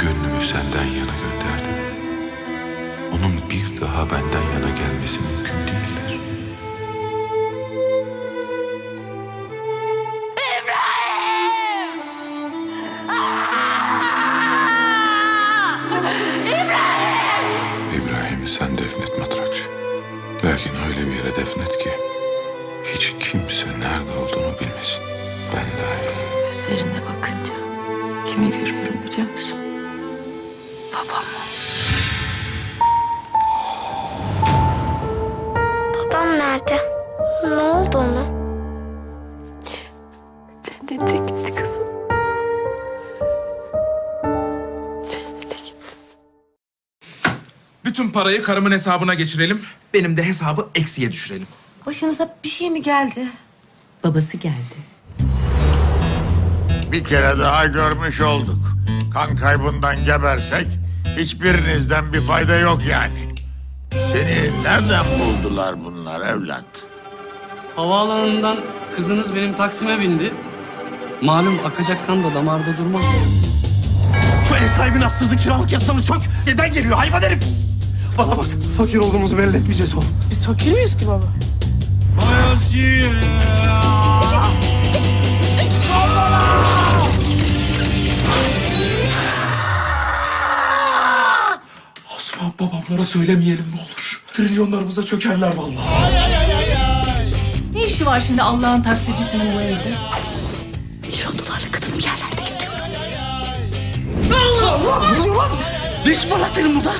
Mahmud'u senden yana gönderdim. Onun bir daha benden yana gelmesi mümkün değildir. İbrahim'i sen defnet matrakçı. Lakin öyle bir yere defnet ki hiç kimse nerede olduğunu bilmesin. Ben dahil. Gözlerine bakınca kimi görüyorum biliyor musun? Babamı. Babam nerede? Ne oldu ona? Cennete gitti kızım. Cennete gitti. Bütün parayı karımın hesabına geçirelim. Benim de hesabı eksiye düşürelim. Başınıza bir şey mi geldi? Babası geldi. Bir kere daha görmüş olduk. Kan kaybından gebersek hiçbirinizden bir fayda yok yani. Seni nereden buldular bunlar evlat? Havaalanından kızınız benim Taksim'e bindi. Malum akacak kan da damarda durmaz. Şu ev sahibinin haksızlık kiralık yasanı sök. Neden geliyor hayvan herif? Bana bak fakir olduğumuzu belli etmeyeceğiz oğlum. Biz fakir miyiz ki baba? Osman babamlara söylemeyelim ne olur. Trilyonlarımıza çökerler vallahi. Ne işi var şimdi Allah'ın taksicisinin bu evde? Milyon dolarlık kadın bir yerlerde yatıyor. Ne işin var lan senin burada?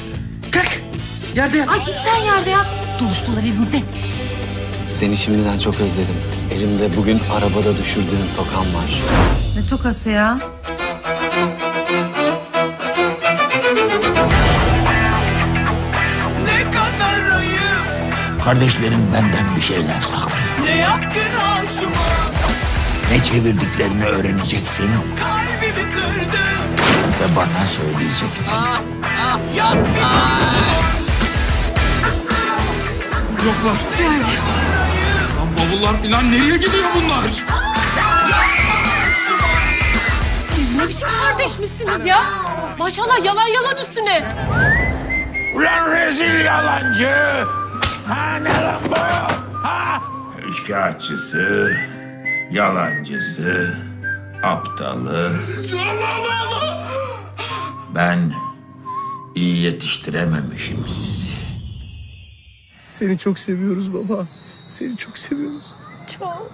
Kalk. Yerde yat. Ay git sen yerde yat. Doluştular evimize. Seni şimdiden çok özledim. Elimde bugün arabada düşürdüğün tokan var. Ne tokası ya? Kardeşlerim benden bir şeyler saklıyor. Ne yaptın Asuma? Ne çevirdiklerini öğreneceksin Kalbimi kırdın. ve bana söyleyeceksin. Yoklar. Hiçbir yerde yok. Lan bavullar filan nereye gidiyor bunlar? Siz ne biçim kardeşmişsiniz ya? Maşallah yalan yalan üstüne. Ulan rezil yalancı! Ha ne lan bu? Ha? Üçkağıtçısı, yalancısı, aptalı. Ben iyi yetiştirememişim sizi. Seni çok seviyoruz baba. Seni çok seviyoruz. Çok.